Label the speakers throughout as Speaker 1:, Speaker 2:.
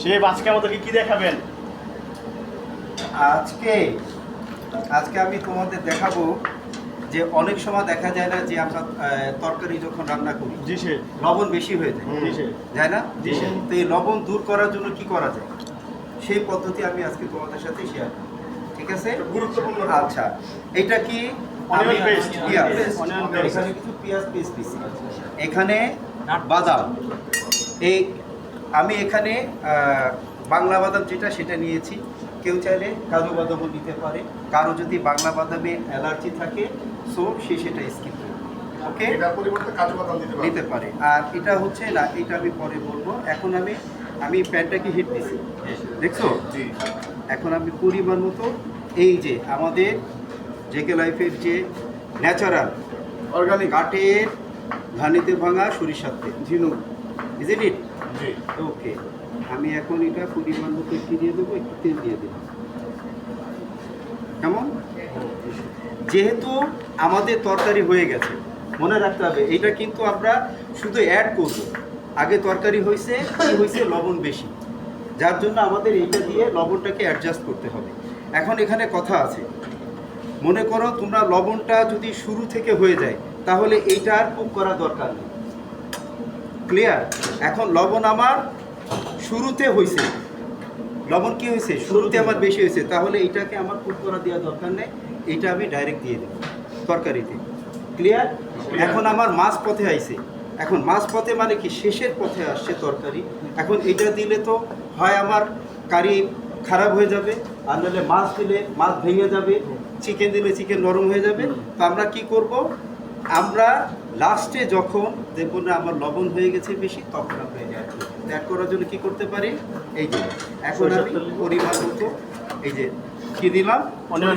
Speaker 1: Chef আজকে আমাদেরকে কি দেখাবেন?
Speaker 2: আজকে আজকে আমি তোমাদের দেখাবো যে অনেক সময় দেখা যায় না যে আমরা তরকারি যখন রান্না করি লবণ বেশি হয়ে যায় যায় না? তো এই লবণ দূর করার জন্য কি করা যায়? সেই পদ্ধতি আমি আজকে তোমাদের সাথে শেয়ার ঠিক আছে?
Speaker 1: গুরুত্বপূর্ণ।
Speaker 2: আচ্ছা এটা কি? কিছু পেঁয়াজ পেস্ট এখানে বাদাম। এই আমি এখানে বাংলা বাদাম যেটা সেটা নিয়েছি। কেউ চাইলে কাজু বাদামও নিতে পারে। কারও যদি বাংলা বাদামে অ্যালার্জি থাকে সো সে সেটা স্কিপ করবে। ওকে? নিতে পারে। আর এটা হচ্ছে না এটা আমি পরে বলব। এখন আমি আমি প্যানটাকে হিট দিছি? দেখছ? এখন আমি পরিমাণ মতো এই যে আমাদের জেকে লাইফের যে ন্যাচারাল অর্গানিক কাঠের ধানিতে ভাঙা সরিষার তেল। ঝিনুক ইজ ইট ইট ওকে আমি এখন এটা পরিমাণ মতো একটু দিয়ে দেবো, একটু তেল দিয়ে দেবো। কেমন? যেহেতু আমাদের তরকারি হয়ে গেছে, মনে রাখতে হবে এটা কিন্তু আমরা শুধু অ্যাড করব। আগে তরকারি হয়েছে হয়েছে? লবণ বেশি। যার জন্য আমাদের এইটা দিয়ে লবণটাকে অ্যাডজাস্ট করতে হবে। এখন এখানে কথা আছে। মনে করো তোমরা লবণটা যদি শুরু থেকে হয়ে যায়, তাহলে এইটা আর কুক করা দরকার নেই। ক্লিয়ার এখন লবণ আমার শুরুতে হয়েছে লবণ কি হয়েছে শুরুতে আমার বেশি হয়েছে তাহলে এটাকে আমার কুক করা দেওয়া দরকার নেই। এটা আমি ডাইরেক্ট দিয়ে দেবো তরকারিতে। ক্লিয়ার এখন আমার মাছ পথে আইছে। এখন মাছ পথে মানে কি? শেষের পথে আসছে তরকারি। এখন এটা দিলে তো হয় আমার কারি খারাপ হয়ে যাবে। আর নাহলে মাছ দিলে মাছ ভেঙে যাবে। চিকেন দিলে চিকেন নরম হয়ে যাবে। তো আমরা কি করব? আমরা লাস্টে যখন দেখব না আমার লবণ হয়ে গেছে বেশি তখন আমরা এটা অ্যাড করার জন্য কি করতে পারি? এই যে এখন আমি পরিমাণ মতো এই যে কি দিলাম?
Speaker 1: অনিয়ন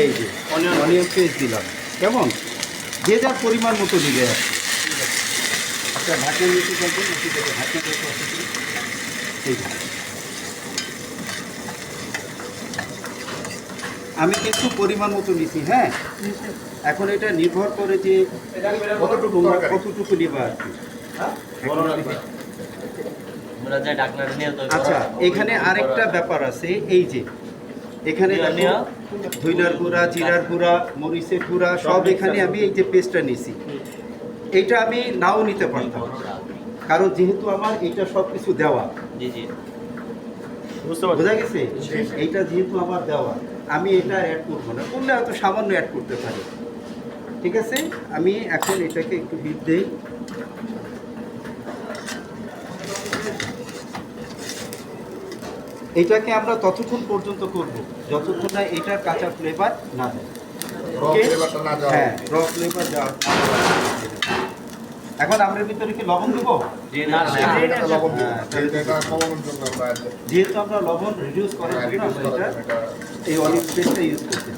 Speaker 2: এই যে অনিয়ন অনিয়ন পেস্ট দিলাম। কেমন? যে যার পরিমাণ মতো দিবে। আচ্ছা ঢাকনা নিতে থাকবে তো অসুবিধা নেই। এই আমি কিন্তু পরিমাণ মতো নিছি হ্যাঁ? এখন এটা নির্ভর করে যে কতটুকু কতটুকু নিবা আর কি। আচ্ছা এখানে আরেকটা ব্যাপার আছে এই যে এখানে। ধইনার গুঁড়া জিরার গুঁড়া মরিচের গুঁড়া সব এখানে আমি এই যে পেস্টটা নিছি। এইটা আমি নাও নিতে পারতাম। কারণ যেহেতু আমার এইটা সব কিছু দেওয়া বোঝা গেছে? এইটা যেহেতু আমার দেওয়া। আমি এটা অ্যাড করব না। করলে হয়তো সামান্য অ্যাড করতে পারি। ঠিক আছে? আমি এখন এটাকে একটু হিট দেই। এটাকে আমরা ততক্ষণ পর্যন্ত করব যতক্ষণ না এটার কাঁচা ফ্লেভার না দেয়। হ্যাঁ র ফ্লেভার দেওয়া এখন আমরা ভিতরে কি লবণ দেবো? হ্যাঁ, যেহেতু আমরা লবণ রিডিউস করার জন্য আমরা
Speaker 3: করার
Speaker 2: এটা
Speaker 3: জন্য এটা
Speaker 2: এই অলিভ পেস্টটা ইউজ করতেছি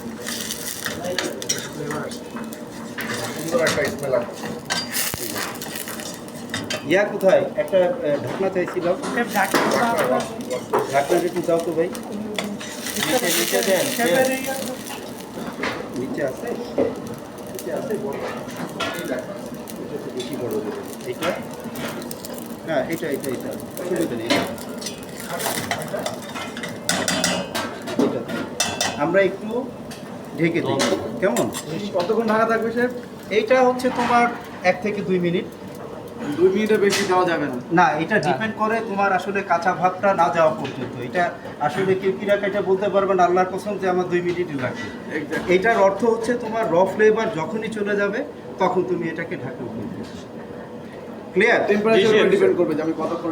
Speaker 2: ইয়া কোথায়? একটা ঢাকনা চাইছিলাম। ঢাকনাটা একটু দাও। তো ভাই।
Speaker 4: নিচে নিচে দেন
Speaker 2: নিচে আছে? নিচে বেশি বড় দেবে এইটা? হ্যাঁ এটা এটা এটা সুবিধা নেই। আমরা একটু ঢেকে দিই। কেমন?
Speaker 5: কতক্ষণ ঢাকা থাকবে স্যার?
Speaker 2: এইটা হচ্ছে তোমার এক থেকে দুই মিনিট।
Speaker 5: দুই মিনিটের বেশি দেওয়া যাবে না।
Speaker 2: না এটা ডিপেন্ড করে তোমার আসলে কাঁচা ভাবটা না যাওয়া পর্যন্ত। এটা আসলে কেউ কিরা এটা বলতে পারবে না আল্লাহর কসম যে আমার দুই মিনিটই লাগবে. এটার অর্থ হচ্ছে তোমার র ফ্লেভার যখনই চলে যাবে তখন তুমি এটাকে ঢাকা ক্লিয়ার
Speaker 5: টেম্পারেচার ডিপেন্ড করবে যে আমি কতক্ষণ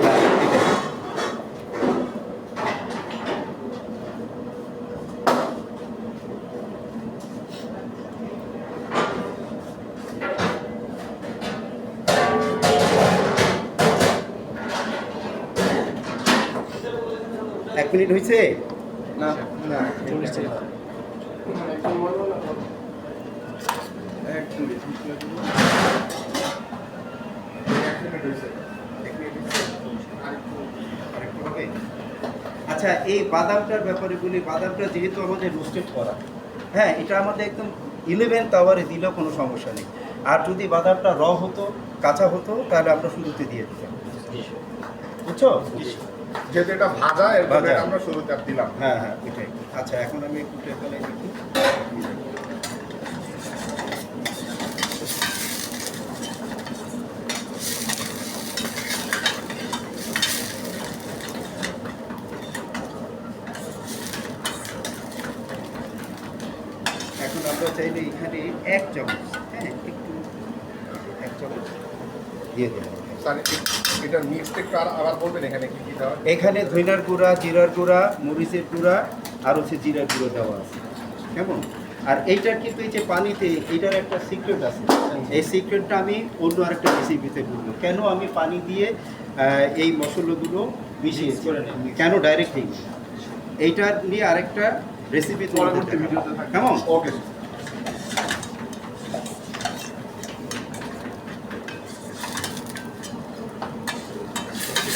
Speaker 2: এক মিনিট হয়েছে
Speaker 5: না
Speaker 3: না।
Speaker 5: এক মিনিট?
Speaker 2: আচ্ছা এই বাদামটার ব্যাপারে বলি বাদামটা যেহেতু আমাদের রোস্টেড করা হ্যাঁ এটা আমাদের একদম ইলেভেন টাওয়ারে দিলেও কোনো সমস্যা নেই। আর যদি বাদামটা র হতো কাঁচা হতো তাহলে আমরা শুরুতে দিয়ে দিতাম। বুঝছ?
Speaker 3: যেহেতু এটা ভাজা এর। আমরা শুরুতে আর দিলাম
Speaker 2: হ্যাঁ হ্যাঁ এটাই। আচ্ছা এখন আমি একটু দেখি এখন আমরা চাইলে এখানে এক চামচ হ্যাঁ একটু এক চামচ দিয়ে দেবো।
Speaker 3: স্যার এটার একটু আর আবার বলবেন এখানে কি?
Speaker 2: এখানে ধইনার গুঁড়া জিরার গুঁড়া মরিচের গুঁড়া আর হচ্ছে জিরার গুঁড়ো দেওয়া আছে। কেমন? আর এইটার কিন্তু এই যে পানিতে এটার একটা সিক্রেট আছে। এই সিক্রেটটা আমি অন্য আরেকটা রেসিপিতে বলব। কেন আমি পানি দিয়ে এই মশলাগুলো মিশিয়েছি কেন ডাইরেক্ট এইটা নিয়ে আরেকটা রেসিপি
Speaker 5: ভিডিওতে
Speaker 2: কেমন?
Speaker 3: ওকে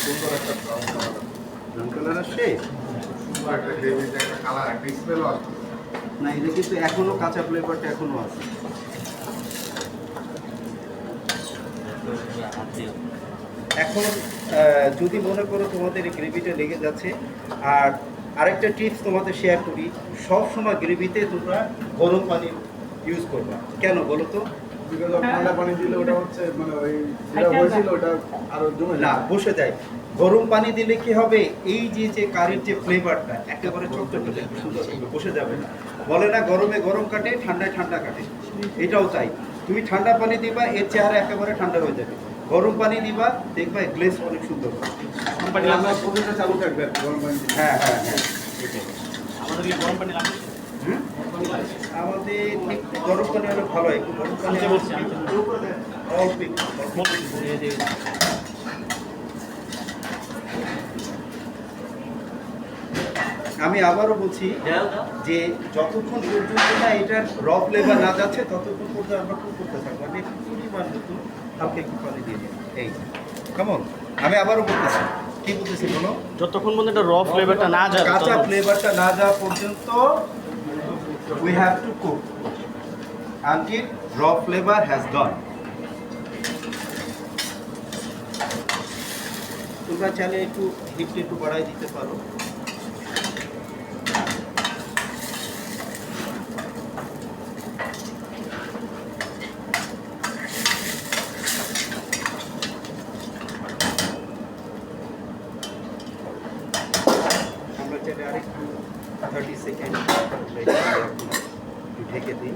Speaker 3: সুন্দর একটা।
Speaker 2: ব্রাউন কালার আসছে?
Speaker 3: সুন্দর একটা গ্রেভির একটা কালার একটা স্মেলও আসছে।
Speaker 2: না এটা কিন্তু এখনও কাঁচা ফ্লেভারটা এখনও আছে। এখন যদি মনে করো তোমাদের এই গ্রেভিটা লেগে যাচ্ছে আর আরেকটা টিপস তোমাদের শেয়ার করি সবসময় গ্রেভিতে তোমরা গরম পানি ইউজ করবা। কেন বলো তো?
Speaker 5: Because of ঠান্ডা পানি দিলে ওটা হচ্ছে মানে ওই যেটা হয়েছিল ওটা আরও জমে
Speaker 2: না
Speaker 5: যায়
Speaker 2: বসে যায়। গরম পানি দিলে কি হবে? এই যে যে কারির যে ফ্লেভারটা একেবারে হবে, বসে যাবে না। বলে না গরমে গরম কাটে ঠান্ডায় ঠান্ডা কাটে। এটাও তাই। তুমি ঠান্ডা পানি দিবা এর চেহারা একেবারে ঠান্ডা হয়ে যাবে। গরম পানি দিবা দেখবা গ্লেস অনেক সুন্দর।
Speaker 5: চালু থাকবে গরম পানি।
Speaker 2: হ্যাঁ হ্যাঁ হ্যাঁ।
Speaker 1: আমাদের গরম পানি লাগবে?
Speaker 2: হুম? আমাদের একটু গরম পানি হলে ভালো হয়। গরম পানি
Speaker 1: আচ্ছা।
Speaker 2: অল্প আমি আবারও বলছি যে যতক্ষণ পর্যন্ত না এটার র ফ্লেভার না যাচ্ছে ততক্ষণ পর্যন্ত আমরা কুক করতে থাকব। আমি পরিমাণ মতো হালকা একটু পানি দিয়ে দিই এই কেমন? আমি আবারও বলতেছি। কি বলতেছি বলো?
Speaker 1: যতক্ষণ পর্যন্ত এটা র ফ্লেভারটা না যাবে
Speaker 2: কাঁচা ফ্লেভারটা না যাওয়া পর্যন্ত we have to cook until the flavour has gone তোমরা চাইলে একটু হিটটা একটু বাড়াই দিতে পারো। আমরা চাইলে আরেকটু থার্টি সেকেন্ড একটু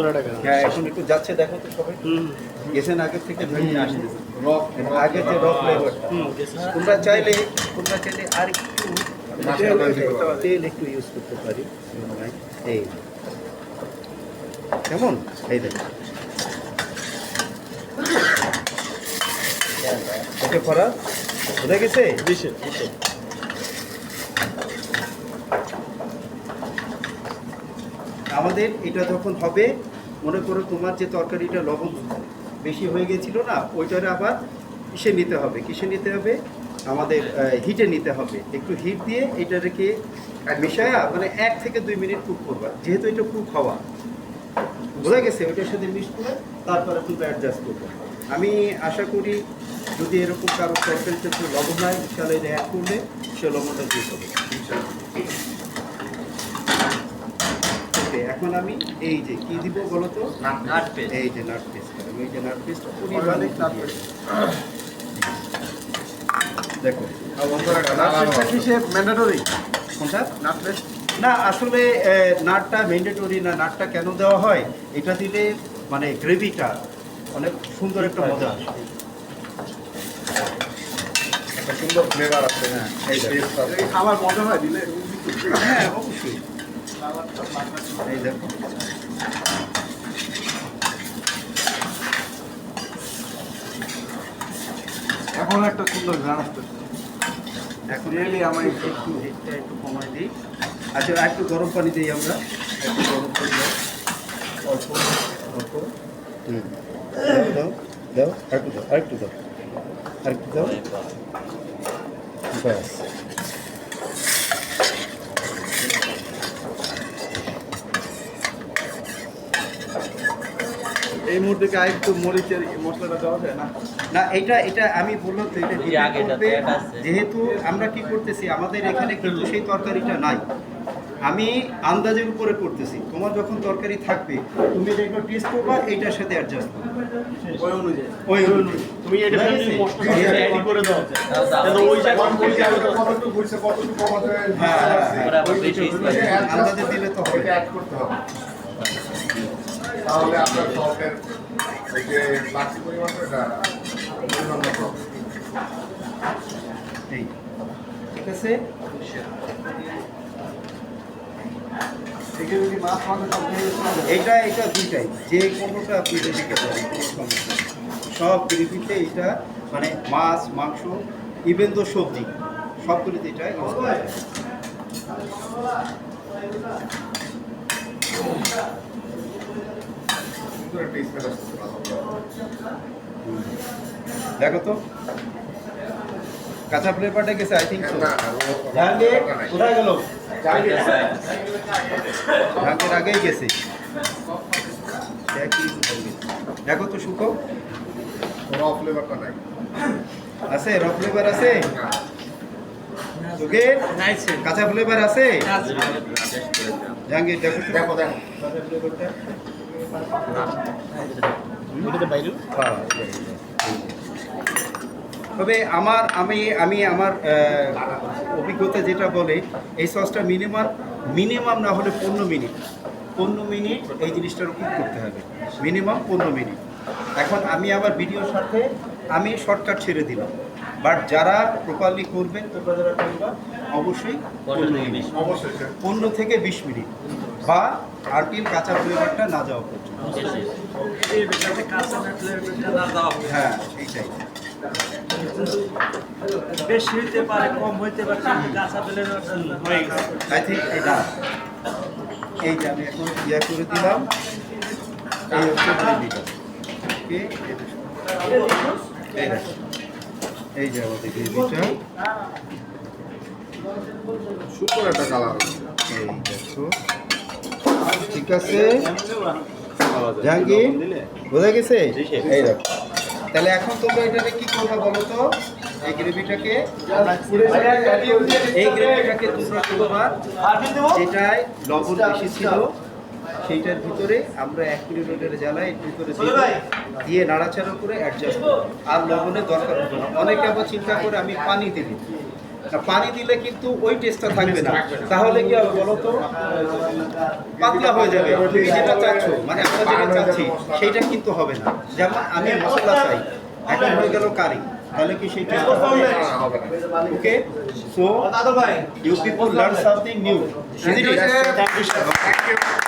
Speaker 1: সুন্দর একটা গান
Speaker 2: হ্যাঁ এখন একটু যাচ্ছে দেখো তো সবাই। গেছেন আগে থেকে ভেঙে আসছে।
Speaker 3: রক
Speaker 2: আগে যে রক ফ্লেভার তোমরা চাইলে তোমরা চাইলে আর একটু
Speaker 3: মশলা দিতে পারো।
Speaker 2: তেল একটু ইউজ করতে পারি। এই কেমন? এই দেখো। ওকে করা? বুঝে গেছে। আমাদের এটা যখন হবে মনে করো তোমার যে তরকারিটা লবণ বেশি হয়ে গেছিল না, ওইটারে আবার কিসে নিতে হবে? কিসে নিতে হবে? আমাদের হিটে নিতে হবে। একটু হিট দিয়ে এটা রেখে মিশায়া মানে এক থেকে দুই মিনিট কুক করবা। যেহেতু এটা কুক হওয়া। বোঝা গেছে? ওইটার সাথে মিক্স করে তারপরে তুমি অ্যাডজাস্ট করবে। আমি আশা করি যদি এরকম কারও একটু লবণ হয় তাহলে এটা অ্যাড করলে সে লবণটা দিয়ে দেবে। ওকে এখন আমি এই যে কি দিব বলো তো?
Speaker 4: নাট পেস্ট
Speaker 2: এই যে নাট পেস্ট এই যে পেস্ট। দেখো।
Speaker 5: ম্যান্ডেটরি
Speaker 2: কোনটা
Speaker 5: পেস্ট
Speaker 2: না আসলে নাটটা ম্যান্ডেটরি না নাটটা কেন দেওয়া হয়? এটা দিলে মানে গ্রেভিটা অনেক সুন্দর একটা মজা আসে।
Speaker 3: একটা সুন্দর ফ্লেভার আছে
Speaker 2: হ্যাঁ,
Speaker 3: এই
Speaker 5: খাবার মজা হয় দিলে?
Speaker 2: হ্যাঁ অবশ্যই। এই
Speaker 5: এখন একটা সুন্দর গান
Speaker 2: এখন রিয়েলি আমার একটু হিটটা একটু কমাই দিই। আচ্ছা আর একটু গরম পানি দিই আমরা। একটু গরম পানি দাও। অল্প অল্প। দাও দাও দাও আরেকটু দাও আরেকটু দাও আরেকটু দাও।
Speaker 5: এই মুহূর্তে কি আরেকটু মরিচের মশলাটা দেওয়া যায় না?
Speaker 2: না এটা এটা আমি বললাম তো এটা করবে, যেহেতু আমরা কি করতেছি আমাদের এখানে কিন্তু সেই তরকারিটা নাই। আমি আন্দাজের উপরে করতেছি। তোমার যখন তরকারি থাকবে তুমি এটা একটু টেস্ট করবা এইটার সাথে অ্যাডজাস্ট করবে।
Speaker 5: ওই অনুযায়ী।
Speaker 2: ওই অনুযায়ী।
Speaker 1: তুমি এটা
Speaker 2: বুঝা
Speaker 1: যদি
Speaker 2: গেছে?
Speaker 1: মশলা অ্যাড করে দাও।
Speaker 4: দাও, দাও।
Speaker 1: তাহলে ওই জায়গায় ওই জায়গায়
Speaker 3: কতটুকু ঘুরছে কতটুকু কমাতে
Speaker 2: হ্যাঁ, আন্দাজে দিলে তো হবে।
Speaker 3: ওইটা করতে হবে। তাহলে আপনার সল্টের যে বাড়তি পরিমাণটা এটা পরিমাণ মতো
Speaker 2: ঠিক আছে এটা এটা দুইটাই যে কোনোটা আপনি। সব গ্রেভিতে এটা মানে মাছ মাংস ইভেন তো সবজি সবগুলিতে এটা করা যায়।
Speaker 3: সুন্দর একটা স্মেল আসছে ভালো।
Speaker 2: দেখো তো কাঁচা ফ্লেভারটা গেছে আই থিঙ্ক
Speaker 3: না, না, ও-
Speaker 2: জাহাঙ্গীর
Speaker 3: ওটা নাই।
Speaker 2: কোথায় গেল
Speaker 4: জাহাঙ্গীর।
Speaker 2: জাহাঙ্গীর আগেই গেছে দেখি, দেখো তো শুকো
Speaker 3: র ফ্লেভারটা নাই
Speaker 2: আছে র ফ্লেভার আছে
Speaker 3: না।
Speaker 2: তোকে কাঁচা ফ্লেভার আছে
Speaker 4: টেস্ট করে দাও।
Speaker 2: জাহাঙ্গীর দেখো তো
Speaker 3: দেখো দেখো
Speaker 2: কাঁচা ফ্লেভারটা
Speaker 1: এটাতে বাইরে
Speaker 2: হ্যাঁ, তবে আমার আমি আমি আমার অভিজ্ঞতা যেটা বলে এই সসটা মিনিমাম মিনিমাম না হলে পনেরো মিনিট পনেরো মিনিট এই জিনিসটার উপর করতে হবে। মিনিমাম পনেরো মিনিট এখন আমি আমার ভিডিওর সাথে আমি শর্টকাট ছেড়ে দিলাম। বাট যারা প্রপারলি করবেন তোমরা যারা করবা অবশ্যই
Speaker 4: পনেরো থেকে বিশ।
Speaker 2: মিনিট। বা আর্টিল কাঁচা ফ্লেভারটা না যাওয়া পর্যন্ত। হ্যাঁ এইটাই।
Speaker 6: বেশি হইতে পারে কম হইতে পারে কাঁচা
Speaker 1: হয়ে গেছে।
Speaker 2: আই থিঙ্ক এটা। এই যে আমি এখন ইয়া করে দিলাম। এই হচ্ছে গ্রেভিটা। ওকে। এই যে আমাদের গ্রেভিটা।
Speaker 3: সুন্দর একটা কালার
Speaker 2: এই দেখো। ঠিক আছে? জাহাঙ্গীর বোঝা গেছে? এই দেখো। তাহলে এখন তোমরা এটাকে কি করবে বলো তো? এই গ্রেভিটাকে এই গ্রেভিটাকে তোমরা করবা যেটায় লবণ বেশি ছিল সেইটার ভিতরে আমরা এক কিলো রোডের জ্বালা এর ভিতরে দিয়ে নাড়াচাড়া করে অ্যাডজাস্ট আর লবণের দরকার হবে না। অনেকে আবার চিন্তা করে আমি পানি না পানি দিলে কিন্তু ওই টেস্টটা থাকবে না। তাহলে কি হবে বলো তো? পাতলা হয়ে যাবে। তুমি যেটা চাচ্ছ মানে আমরা যেটা চাচ্ছি সেইটা কিন্তু হবে না। যেমন আমি মশলা চাই এখন হয়ে গেল কারি। তাহলে কি সেই টেস্ট হবে? Okay so you people learn something new.
Speaker 3: Thank you.